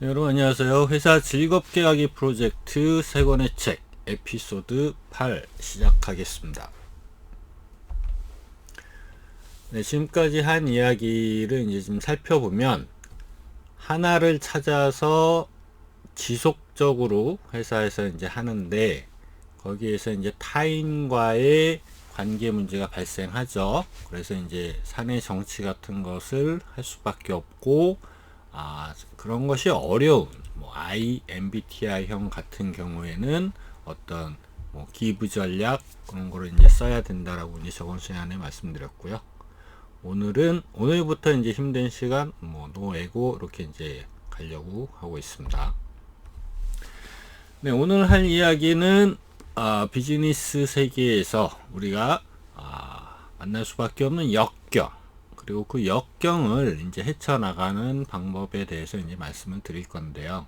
네, 여러분 안녕하세요. 회사 즐겁게 하기 프로젝트 세 권의 책 에피소드 8 시작하겠습니다. 네, 지금까지 한 이야기를 이제 좀 살펴보면 하나를 찾아서 지속적으로 회사에서 이제 하는데 거기에서 이제 타인과의 관계 문제가 발생하죠. 그래서 이제 사내 정치 같은 것을 할 수밖에 없고 아, 그런 것이 어려운 뭐 IMBTI형 같은 경우에는 어떤 뭐 기부 전략 그런 거를 이제 써야 된다라고 이제 저번 시간에 말씀드렸고요. 오늘은 오늘부터 이제 힘든 시간 뭐 노에고 이렇게 이제 가려고 하고 있습니다. 네, 오늘 할 이야기는 아, 비즈니스 세계에서 우리가 아, 만날 수밖에 없는 역경 그리고 그 역경을 이제 헤쳐나가는 방법에 대해서 이제 말씀을 드릴 건데요.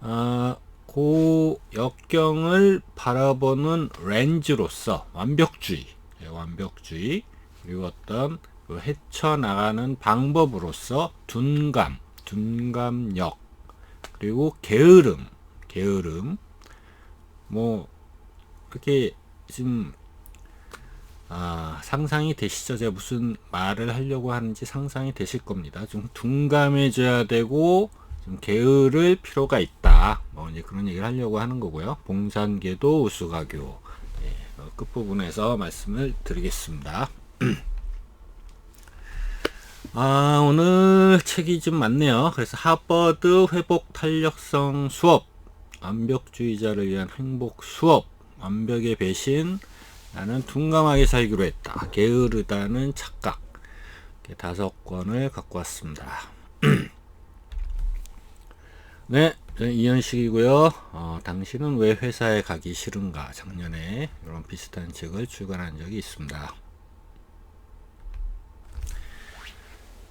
아, 그 역경을 바라보는 렌즈로서 완벽주의, 예, 완벽주의, 그리고 어떤 그 헤쳐나가는 방법으로서 둔감, 둔감력, 그리고 게으름, 게으름, 뭐, 그렇게 지금 아, 상상이 되시죠? 제가 무슨 말을 하려고 하는지 상상이 되실 겁니다. 좀 둔감해져야 되고 좀 게으를 필요가 있다. 뭐 이제 그런 얘기를 하려고 하는 거고요. 봉산계도 우수가교 예, 어, 끝부분에서 말씀을 드리겠습니다. 아, 오늘 책이 좀 많네요. 그래서 하버드 회복 탄력성 수업, 완벽주의자를 위한 행복 수업, 완벽의 배신, 나는 둔감하게 살기로 했다. 게으르다는 착각. 다섯 권을 갖고 왔습니다. 네, 이현식이고요. 어, 당신은 왜 회사에 가기 싫은가? 작년에 이런 비슷한 책을 출간한 적이 있습니다.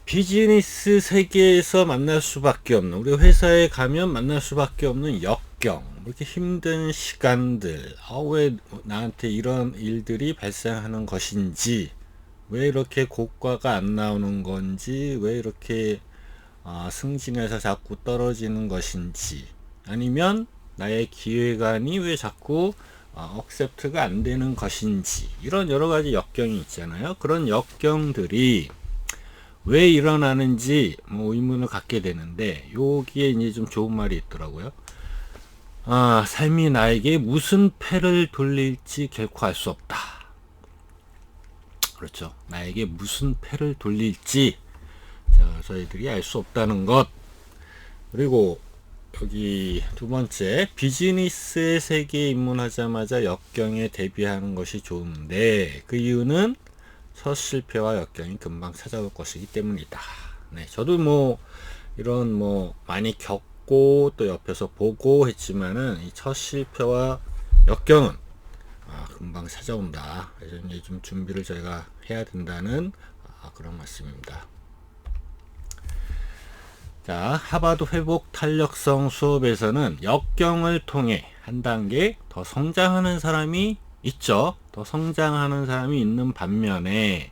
비즈니스 세계에서 만날 수밖에 없는 우리 회사에 가면 만날 수밖에 없는 역경 이렇게 힘든 시간들, 아, 왜 나한테 이런 일들이 발생하는 것인지, 왜 이렇게 고과가 안 나오는 건지, 왜 이렇게 아, 승진해서 자꾸 떨어지는 것인지, 아니면 나의 기회관이 왜 자꾸 아, 억셉트가 안 되는 것인지, 이런 여러 가지 역경이 있잖아요. 그런 역경들이 왜 일어나는지 뭐 의문을 갖게 되는데, 여기에 이제 좀 좋은 말이 있더라고요. 아, 삶이 나에게 무슨 패를 돌릴지 결코 알 수 없다. 그렇죠. 나에게 무슨 패를 돌릴지 자, 저희들이 알 수 없다는 것. 그리고 여기 두 번째 비즈니스의 세계에 입문하자마자 역경에 대비하는 것이 좋은데 그 이유는 첫 실패와 역경이 금방 찾아올 것이기 때문이다. 네, 저도 뭐 이런 뭐 많이 겪 듣고 또 옆에서 보고 했지만은 이 첫 실패와 역경은 아, 금방 찾아온다. 이제 좀 준비를 저희가 해야 된다는 아, 그런 말씀입니다. 자, 하바드 회복 탄력성 수업에서는 역경을 통해 한 단계 더 성장하는 사람이 있죠. 더 성장하는 사람이 있는 반면에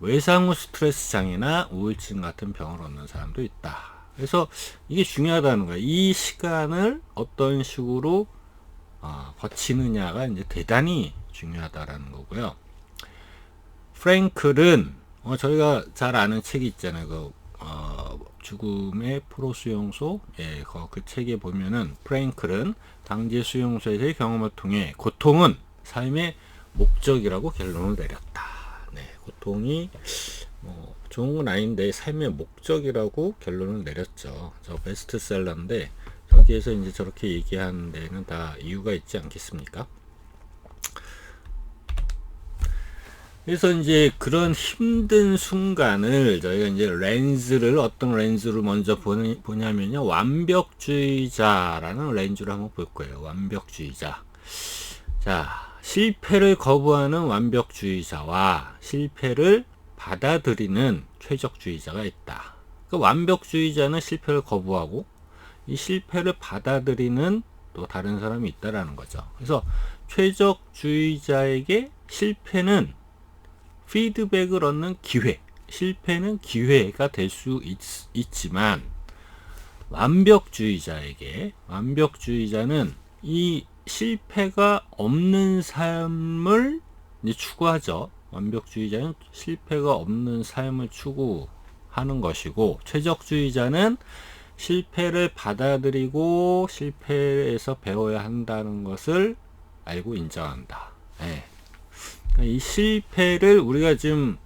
외상 후 스트레스 장애나 우울증 같은 병을 얻는 사람도 있다. 그래서 이게 중요하다는 거예요. 이 시간을 어떤 식으로 어, 거치느냐가 이제 대단히 중요하다라는 거고요. 프랭클은 어, 저희가 잘 아는 책이 있잖아요. 그 어, 죽음의 프로 수용소. 예, 그, 그 책에 보면은 프랭클은 당제 수용소에서의 경험을 통해 고통은 삶의 목적이라고 결론을 내렸다. 네, 고통이 뭐 좋은 건 아닌데 삶의 목적이라고 결론을 내렸죠. 저 베스트셀러인데 여기에서 이제 저렇게 얘기하는 데는 다 이유가 있지 않겠습니까? 그래서 이제 그런 힘든 순간을 저희가 이제 렌즈를 어떤 렌즈로 먼저 보냐면요. 완벽주의자라는 렌즈를 한번 볼 거예요. 완벽주의자. 자, 실패를 거부하는 완벽주의자와 실패를 받아들이는 최적주의자가 있다. 그 완벽주의자는 실패를 거부하고 이 실패를 받아들이는 또 다른 사람이 있다라는 거죠. 그래서 최적주의자에게 실패는 피드백을 얻는 기회, 실패는 기회가 될 수 있지만 완벽주의자에게 완벽주의자는 이 실패가 없는 삶을 추구하죠. 완벽주의자는 실패가 없는 삶을 추구하는 것이고 최적주의자는 실패를 받아들이고 실패에서 배워야 한다는 것을 알고 인정한다. 예. 그러니까 이 실패를 우리가 지금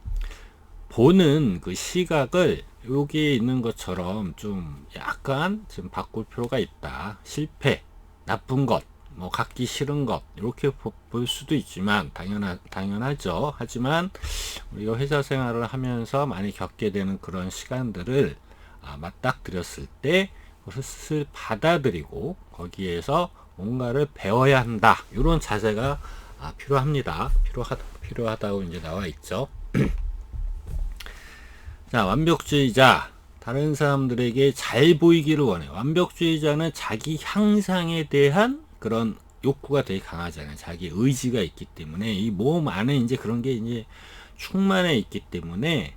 보는 그 시각을 여기에 있는 것처럼 좀 약간 좀 바꿀 필요가 있다. 실패, 나쁜 것, 뭐 갖기 싫은 것 이렇게 보, 볼 수도 있지만 당연하 당연하죠. 하지만 우리가 회사 생활을 하면서 많이 겪게 되는 그런 시간들을 아, 맞닥뜨렸을 때 그것을 받아들이고 거기에서 뭔가를 배워야 한다. 이런 자세가 아, 필요합니다. 필요하다 필요하다고 이제 나와 있죠. 자, 완벽주의자. 다른 사람들에게 잘 보이기를 원해. 완벽주의자는 자기 향상에 대한 그런 욕구가 되게 강하잖아요. 자기 의지가 있기 때문에 이 몸 안에 이제 그런 게 이제 충만해 있기 때문에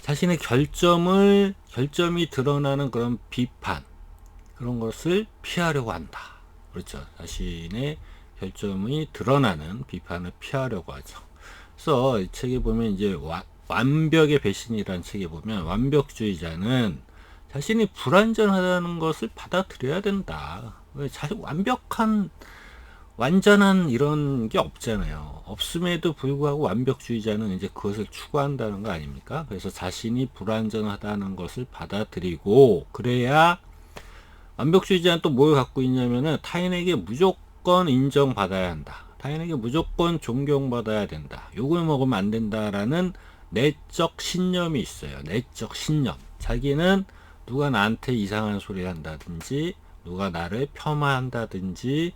자신의 결점을 결점이 드러나는 그런 비판 그런 것을 피하려고 한다. 그렇죠. 자신의 결점이 드러나는 비판을 피하려고 하죠. 그래서 이 책에 보면 이제 와, 완벽의 배신이라는 책에 보면 완벽주의자는 자신이 불완전하다는 것을 받아들여야 된다. 사실 완벽한 완전한 이런 게 없잖아요. 없음에도 불구하고 완벽주의자는 이제 그것을 추구한다는 거 아닙니까? 그래서 자신이 불완전하다는 것을 받아들이고 그래야 완벽주의자는 또 뭘 갖고 있냐면은 타인에게 무조건 인정받아야 한다. 타인에게 무조건 존경받아야 된다. 욕을 먹으면 안 된다라는 내적 신념이 있어요. 내적 신념. 자기는 누가 나한테 이상한 소리 한다든지 누가 나를 폄하한다든지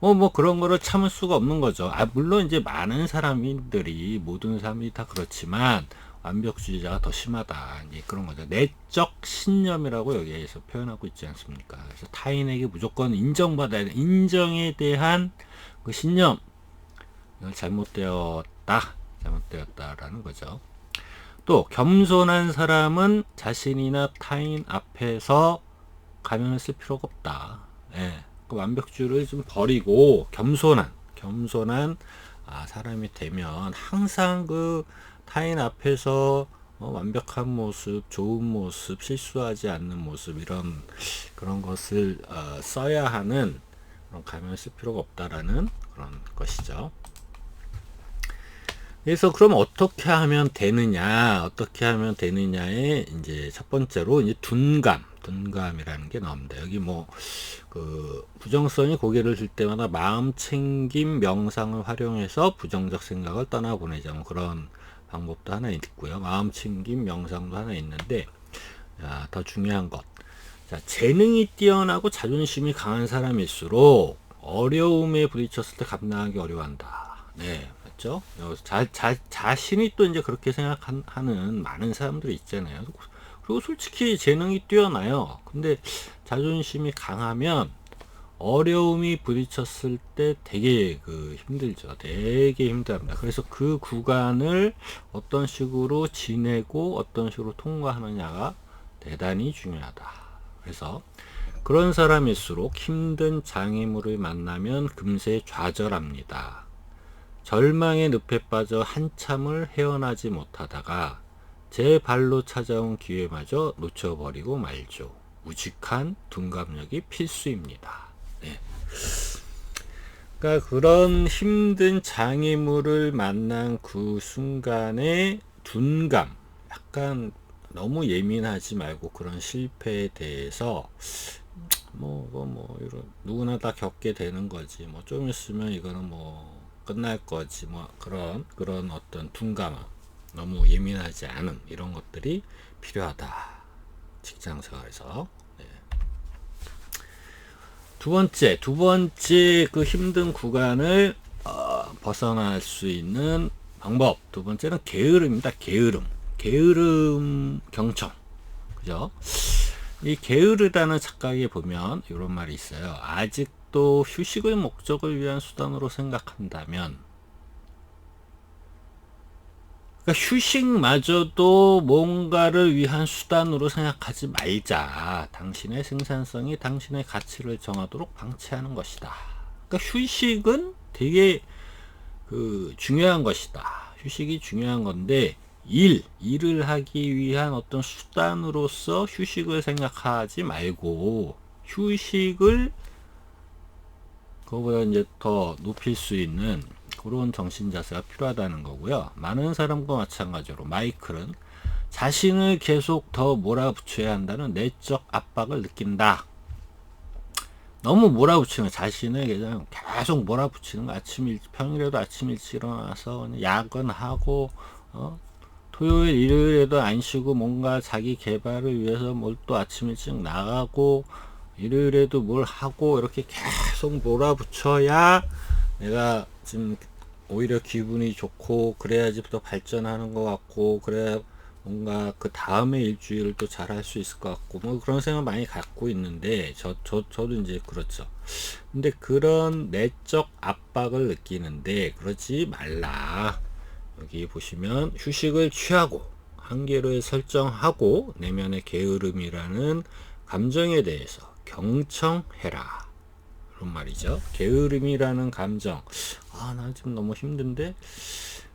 뭐, 뭐 그런 거를 참을 수가 없는 거죠. 아, 물론 이제 많은 사람들이, 모든 사람이 다 그렇지만, 완벽주의자가 더 심하다. 이제 그런 거죠. 내적 신념이라고 여기에서 표현하고 있지 않습니까? 그래서 타인에게 무조건 인정받아야 돼. 인정에 대한 그 신념. 잘못되었다. 잘못되었다라는 거죠. 또, 겸손한 사람은 자신이나 타인 앞에서 가면을 쓸 필요가 없다. 예. 그 완벽주의를 좀 버리고 겸손한 겸손한 아, 사람이 되면 항상 그 타인 앞에서 어, 완벽한 모습, 좋은 모습, 실수하지 않는 모습 이런 그런 것을 어, 써야 하는 그런 가면을 쓸 필요가 없다라는 그런 것이죠. 그래서 그럼 어떻게 하면 되느냐, 어떻게 하면 되느냐에 이제 첫 번째로 이제 둔감, 둔감이라는 게 나옵니다. 여기 뭐, 그, 부정성이 고개를 들 때마다 마음 챙김 명상을 활용해서 부정적 생각을 떠나보내자. 뭐 그런 방법도 하나 있고요. 마음 챙김 명상도 하나 있는데, 자, 더 중요한 것. 자, 재능이 뛰어나고 자존심이 강한 사람일수록 어려움에 부딪혔을 때 감당하기 어려워한다. 네. 맞죠? 자, 자, 자신이 또 이제 그렇게 생각하는 많은 사람들이 있잖아요. 그리고 솔직히 재능이 뛰어나요. 근데 자존심이 강하면 어려움이 부딪혔을 때 되게 그 힘들죠. 되게 힘들합니다. 그래서 그 구간을 어떤 식으로 지내고 어떤 식으로 통과하느냐가 대단히 중요하다. 그래서 그런 사람일수록 힘든 장애물을 만나면 금세 좌절합니다. 절망의 늪에 빠져 한참을 헤어나지 못하다가 제 발로 찾아온 기회마저 놓쳐버리고 말죠. 우직한 둔감력이 필수입니다. 네. 그러니까 그런 힘든 장애물을 만난 그 순간에 둔감, 약간 너무 예민하지 말고 그런 실패에 대해서 뭐, 뭐, 뭐, 이런, 누구나 다 겪게 되는 거지. 뭐, 좀 있으면 이거는 뭐, 끝날 거지 뭐 그런 그런 어떤 둔감함 너무 예민하지 않음 이런 것들이 필요하다. 직장 생활에서. 네. 두 번째 두 번째 그 힘든 구간을 어, 벗어날 수 있는 방법. 두 번째는 게으름입니다. 게으름. 게으름 경청. 그죠? 이 게으르다는 착각에 보면 이런 말이 있어요. 아직 또 휴식을 목적을 위한 수단으로 생각한다면 그러니까 휴식마저도 뭔가를 위한 수단으로 생각하지 말자. 당신의 생산성이 당신의 가치를 정하도록 방치하는 것이다. 그러니까 휴식은 되게 그 중요한 것이다. 휴식이 중요한 건데 일, 일을 하기 위한 어떤 수단으로서 휴식을 생각하지 말고 휴식을 그거보다 이제 더 높일 수 있는 그런 정신 자세가 필요하다는 거고요. 많은 사람과 마찬가지로 마이클은 자신을 계속 더 몰아붙여야 한다는 내적 압박을 느낀다. 너무 몰아붙이는 자신을 그냥 계속 몰아붙이는 거 아침 일 평일에도 아침 일찍 일어나서 야근하고 어? 토요일 일요일에도 안 쉬고 뭔가 자기 개발을 위해서 뭘 또 아침 일찍 나가고 일요일에도 뭘 하고 이렇게 계속 몰아붙여야 내가 지금 오히려 기분이 좋고 그래야지 더 발전하는 것 같고 그래야 뭔가 그 다음에 일주일을 또 잘할 수 있을 것 같고 뭐 그런 생각 많이 갖고 있는데 저, 저 저도 이제 그렇죠. 근데 그런 내적 압박을 느끼는데 그러지 말라. 여기 보시면 휴식을 취하고 한계를 설정하고 내면의 게으름이라는 감정에 대해서 경청해라. 그런 말이죠. 게으름이라는 감정. 아, 나 지금 너무 힘든데,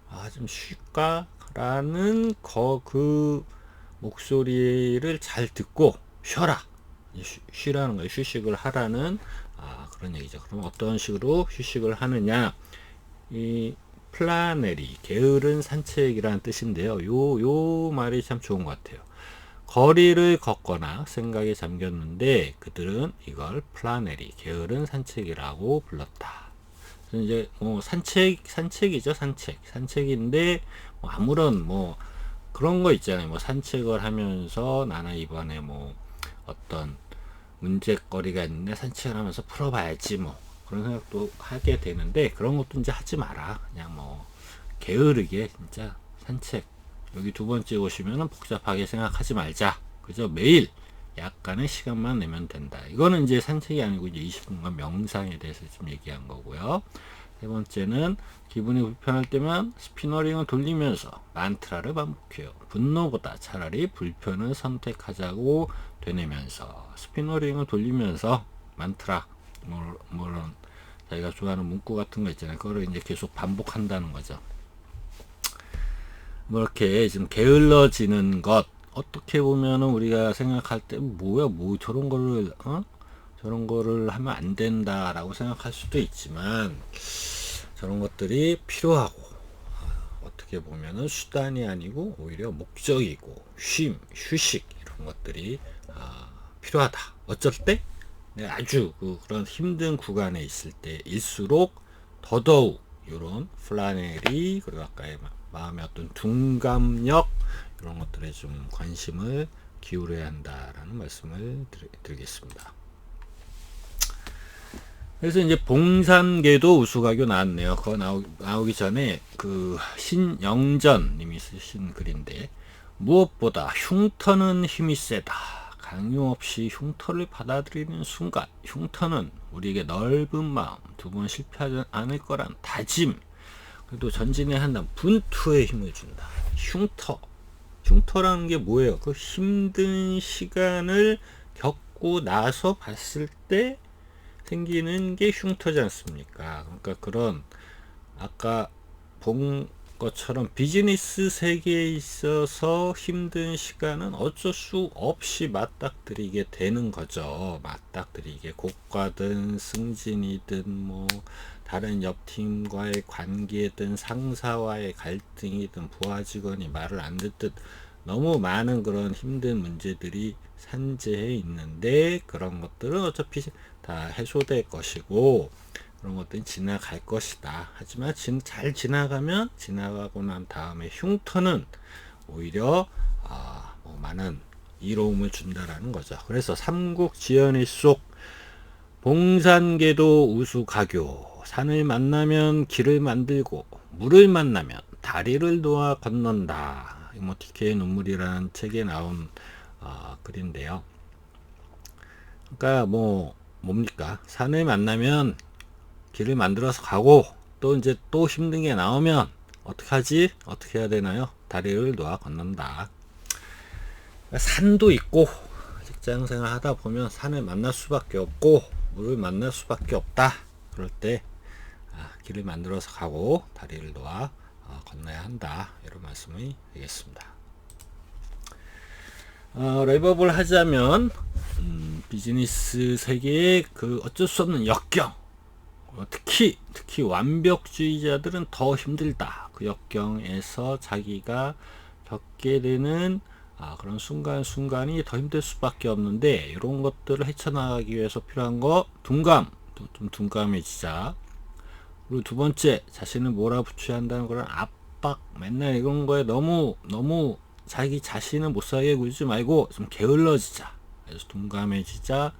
아, 좀 쉴까? 라는 거, 그 목소리를 잘 듣고 쉬어라. 쉬, 쉬라는 거예요. 휴식을 하라는, 아, 그런 얘기죠. 그럼 어떤 식으로 휴식을 하느냐. 이 플라네리, 게으른 산책이라는 뜻인데요. 요, 요 말이 참 좋은 것 같아요. 거리를 걷거나 생각에 잠겼는데 그들은 이걸 플라네리, 게으른 산책이라고 불렀다. 이제 뭐 산책, 산책이죠, 산책. 산책인데 뭐 아무런 뭐 그런 거 있잖아요. 뭐 산책을 하면서 나는 이번에 뭐 어떤 문제거리가 있는데 산책을 하면서 풀어봐야지 뭐 그런 생각도 하게 되는데 그런 것도 이제 하지 마라. 그냥 뭐 게으르게 진짜 산책 여기 두 번째 오시면은 복잡하게 생각하지 말자. 그죠? 매일 약간의 시간만 내면 된다. 이거는 이제 산책이 아니고 이제 20분간 명상에 대해서 좀 얘기한 거고요. 세 번째는 기분이 불편할 때면 스피너링을 돌리면서 만트라를 반복해요. 분노보다 차라리 불편을 선택하자고 되뇌면서 스피너링을 돌리면서 만트라 뭐, 뭐런 자기가 좋아하는 문구 같은 거 있잖아요. 그거를 이제 계속 반복한다는 거죠. 뭐 이렇게 지금 게을러지는 것 어떻게 보면은 우리가 생각할 때 뭐야 뭐 저런 거를 어? 저런 거를 하면 안 된다라고 생각할 수도 있지만 저런 것들이 필요하고 어떻게 보면은 수단이 아니고 오히려 목적이고 쉼, 휴식 이런 것들이 아, 필요하다. 어쩔 때 아주 그 그런 힘든 구간에 있을 때일수록 더더욱 이런 플라넬이 그리고 아까의 마음의 어떤 둔감력 이런 것들에 좀 관심을 기울여야 한다라는 말씀을 드리, 겠습니다 그래서 이제 봉산계도 우수가교 나왔네요. 그거 나오, 나오기 전에 그 신영전 님이 쓰신 글인데 무엇보다 흉터는 힘이 세다. 강요 없이 흉터를 받아들이는 순간 흉터는 우리에게 넓은 마음 두 번 실패하지 않을 거란 다짐 그래도 전진의 한단 분투에 힘을 준다. 흉터. 흉터라는 게 뭐예요? 그 힘든 시간을 겪고 나서 봤을 때 생기는 게 흉터지 않습니까? 그러니까 그런 아까 본 것처럼 비즈니스 세계에 있어서 힘든 시간은 어쩔 수 없이 맞닥뜨리게 되는 거죠. 맞닥뜨리게 고과든 승진이든 뭐 다른 옆 팀과의 관계든 상사와의 갈등이든 부하 직원이 말을 안 듣듯 너무 많은 그런 힘든 문제들이 산재해 있는데 그런 것들은 어차피 다 해소될 것이고 그런 것들이 지나갈 것이다. 하지만 잘 지나가면 지나가고 난 다음에 흉터는 오히려 아, 뭐 많은 이로움을 준다라는 거죠. 그래서 삼국 지연의 속 봉산계도 우수가교 산을 만나면 길을 만들고 물을 만나면 다리를 놓아 건넌다. 이모티케의 눈물이라는 책에 나온 어, 글인데요. 그러니까 뭐 뭡니까? 산을 만나면 길을 만들어서 가고 또 이제 또 힘든 게 나오면 어떻게 하지? 어떻게 해야 되나요? 다리를 놓아 건넌다. 산도 있고 직장 생활 하다 보면 산을 만날 수밖에 없고 물을 만날 수밖에 없다. 그럴 때 아, 길을 만들어서 가고 다리를 놓아 어, 건너야 한다. 이런 말씀이 되겠습니다. 어, 랩업을 하자면 음, 비즈니스 세계의 그 어쩔 수 없는 역경 어, 특히 특히 완벽주의자들은 더 힘들다. 그 역경에서 자기가 겪게 되는 아, 그런 순간순간이 더 힘들 수밖에 없는데 이런 것들을 헤쳐나가기 위해서 필요한 거 둔감 좀 둔감해지자 그리고 두 번째 자신을 몰아붙여야 한다는 그런 압박. 맨날 이런 거에 너무 너무 자기 자신을 못 살게 굴지 말고 좀 게을러지자. 그래서 둔감해지자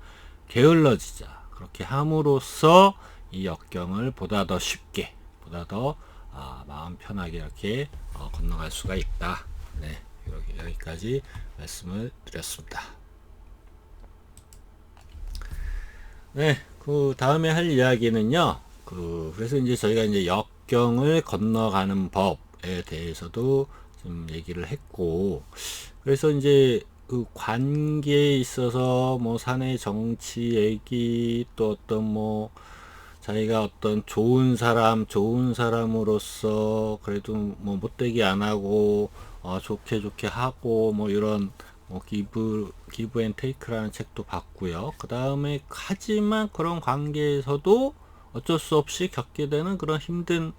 게을러지자. 그렇게 함으로써 이 역경을 보다 더 쉽게 보다 더 아, 마음 편하게 이렇게 어, 건너갈 수가 있다. 네 이렇게 여기까지 말씀을 드렸습니다. 네, 그 다음에 할 이야기는요. 그 그래서 이제 저희가 이제 역경을 건너가는 법에 대해서도 좀 얘기를 했고, 그래서 이제 그 관계에 있어서 뭐 사내 정치 얘기 또 어떤 뭐 자기가 어떤 좋은 사람, 좋은 사람으로서 그래도 뭐 못되게 안 하고 어, 좋게 좋게 하고 뭐 이런 뭐 기브 기브 앤 테이크라는 책도 봤고요. 그 다음에 하지만 그런 관계에서도 어쩔 수 없이 겪게 되는 그런 힘든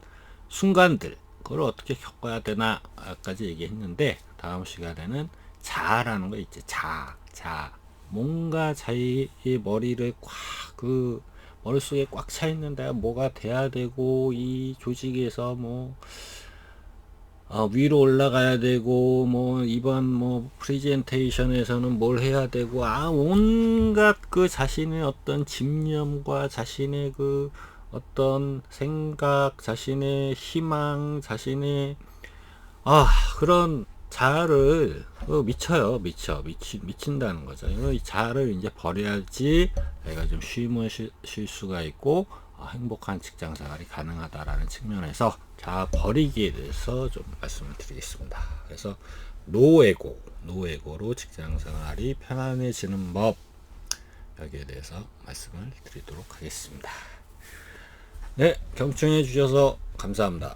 순간들 그걸 어떻게 겪어야 되나까지 얘기했는데 다음 시간에는 자라는 거 있지. 자, 자. 뭔가 자기의 머리를 꽉그 머릿속에 꽉 차 있는 데가 뭐가 돼야 되고 이 조직에서 뭐 어, 위로 올라가야 되고 뭐 이번 뭐 프리젠테이션에서는 뭘 해야 되고 아 온갖 그 자신의 어떤 집념과 자신의 그 어떤 생각, 자신의 희망, 자신의 아 그런 자아를 어, 미쳐요. 미쳐. 미치, 미친다는 거죠. 이 자아를 이제 버려야지 내가 좀 쉼을 쉴, 쉴 수가 있고 어, 행복한 직장 생활이 가능하다라는 측면에서 자 버리기에 대해서 좀 말씀을 드리겠습니다. 그래서 노에고 노에고로 직장 생활이 편안해지는 법 여기에 대해서 말씀을 드리도록 하겠습니다. 네, 경청해 주셔서 감사합니다.